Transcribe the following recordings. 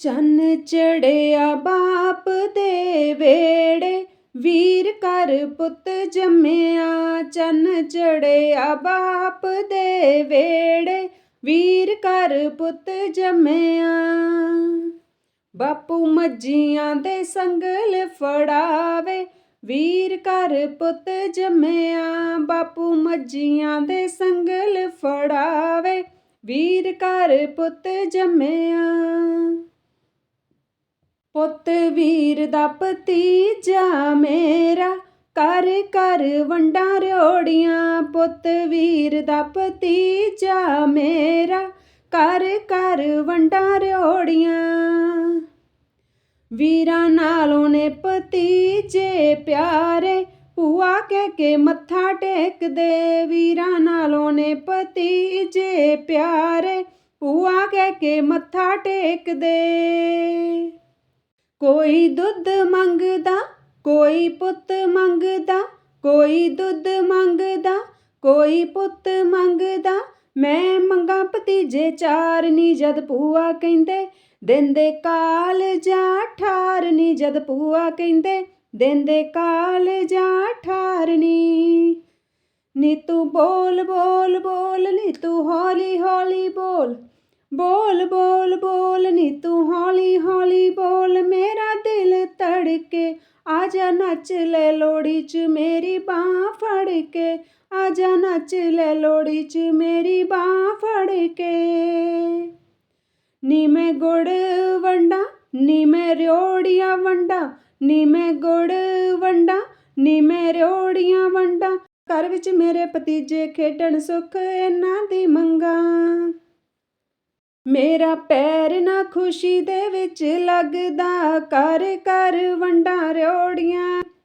ਚੰਨ ਚੜਿਆ ਬਾਪ ਦੇ ਵੇੜੇ, ਵੀਰ ਕਰ ਪੁੱਤ ਜੰਮਿਆ, ਚੰਨ ਚੜਿਆ ਬਾਪ ਦੇ ਵੇੜੇ, ਵੀਰ ਕਰ ਪੁੱਤ ਜੰਮਿਆ। ਬਾਪੂ ਮੱਜੀਆਂ ਦੇ ਸੰਗਲ ਫੜਾਵੇ, ਵੀਰ ਕਰ ਪੁੱਤ ਜੰਮਿਆ, ਬਾਪੂ ਮੱਜੀਆਂ ਦੇ ਸੰਗਲ ਫੜਾਵੇ, ਵੀਰ ਕਰ ਪੁੱਤ ਜੰਮਿਆ। ਪੁੱਤ ਵੀਰ ਦਾ ਭਤੀਜਾ ਮੇਰਾ, ਕਰ ਕਰ ਵੰਡਾਂ ਰਿਓੜੀਆਂ। ਪੁੱਤ ਵੀਰ ਦਾ ਭਤੀਜਾ ਮੇਰਾ, ਕਰ ਕਰ ਵੰਡਾਂ ਰਿਓੜੀਆਂ। ਵੀਰਾਂ ਨਾਲੋਂ ਨੇ ਭਤੀਜੇ ਪਿਆਰੇ, ਭੂਆ ਕਹਿ ਕੇ ਮੱਥਾ ਟੇਕਦੇ। ਵੀਰਾਂ ਨਾਲੋਂ ਨੇ ਭਤੀਜੇ ਪਿਆਰੇ, ਭੂਆ ਕਹਿ ਕੇ ਮੱਥਾ ਟੇਕਦੇ। ਕੋਈ ਦੁੱਧ ਮੰਗਦਾ, ਕੋਈ ਪੁੱਤ ਮੰਗਦਾ, ਕੋਈ ਦੁੱਧ ਮੰਗਦਾ, ਕੋਈ ਪੁੱਤ ਮੰਗਦਾ। ਮੈਂ ਮੰਗਾ ਭਤੀਜੇ ਚਾਰ ਨੀ ਜਦ ਭੂਆ ਕਹਿੰਦੇ, ਦਿੰਦੇ ਕਾਲ ਜਾਂ ਠਾਰਨੀ ਜਦ ਪੂਆ ਕਹਿੰਦੇ, ਦਿੰਦੇ ਕਾਲ ਜਾ ਠਾਰਨੀ। ਨੀ ਤੂੰ ਬੋਲ ਬੋਲ ਬੋਲ, ਨੀ ਤੂੰ ਹੌਲੀ ਹੌਲੀ ਬੋਲ ਬੋਲ ਬੋਲ ਬੋਲ, ਨੀ ਤੂੰ ਨੱਚ ਲੈ ਲੋੜੀ ਚ ਮੇਰੀ ਬਾਹ ਫੜ ਕੇ। ਆ ਨੱਚ ਲੈ ਲੋੜੀ ਚ ਮੇਰੀ ਬਾਹ ਫੜ ਕੇ। ਨੀ ਮੈਂ ਗੁੜ ਵੰਡਾ, ਨੀ ਮੈਂ ਰਿਓੜੀਆਂ ਵੰਡਾ, ਨੀ ਮੈਂ ਗੁੜ ਵੰਡਾ, ਨੀ ਮੈਂ ਰਿਓੜੀਆਂ ਵੰਡਾ। ਘਰ ਵਿੱਚ ਮੇਰੇ ਭਤੀਜੇ ਖੇਡਣ ਸੁੱਖ ਇਹਨਾਂ ਦੀ ਮੰਗਾ। ਮੇਰਾ ਪੈਰ ਨਾ ਖੁਸ਼ੀ ਦੇ ਵਿੱਚ ਲੱਗਦਾ ਕਰ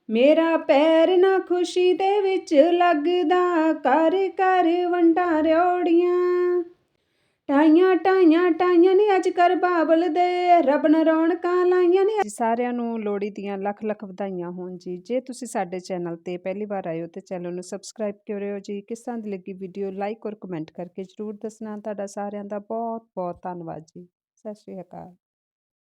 ਮੇਰਾ ਪੈਰ ਨਾ ਖੁਸ਼ੀ ਦੇ ਵਿੱਚ ਲੱਗਦਾ, ਕਰ ਕਰ ਵੰਡਾ ਰਿਓੜੀਆਂ। ਟਾਈਆਂ ਟਾਈਆਂ ਟਾਈਆਂ ਨੇ ਅੱਜ ਕਰ ਬਾਬਲ ਦੇ, ਰੱਬ ਨੇ ਰੌਣਕਾਂ ਲਾਈਆਂ ਨੇ। ਜੀ ਸਾਰਿਆਂ ਨੂੰ ਲੋਹੜੀ ਦੀਆਂ ਲੱਖ ਲੱਖ ਵਧਾਈਆਂ ਹੋਣ ਜੀ। ਜੇ ਤੁਸੀਂ ਸਾਡੇ ਚੈਨਲ ਤੇ ਪਹਿਲੀ ਵਾਰ ਆਏ ਹੋ ਤੇ ਚੈਨਲ ਨੂੰ ਸਬਸਕ੍ਰਾਈਬ ਕਰਿਓ ਜੀ? ਕਿਸ ਤਰ੍ਹਾਂ ਦੀ ਲੱਗੀ ਵੀਡੀਓ? ਲਾਈਕ ਔਰ ਕਮੈਂਟ ਕਰਕੇ ਜਰੂਰ ਦੱਸਣਾ। ਤੁਹਾਡਾ ਸਾਰਿਆਂ ਦਾ ਬਹੁਤ ਬਹੁਤ ਧੰਨਵਾਦ ਜੀ। ਸਤਿ ਸ਼੍ਰੀ ਅਕਾਲ।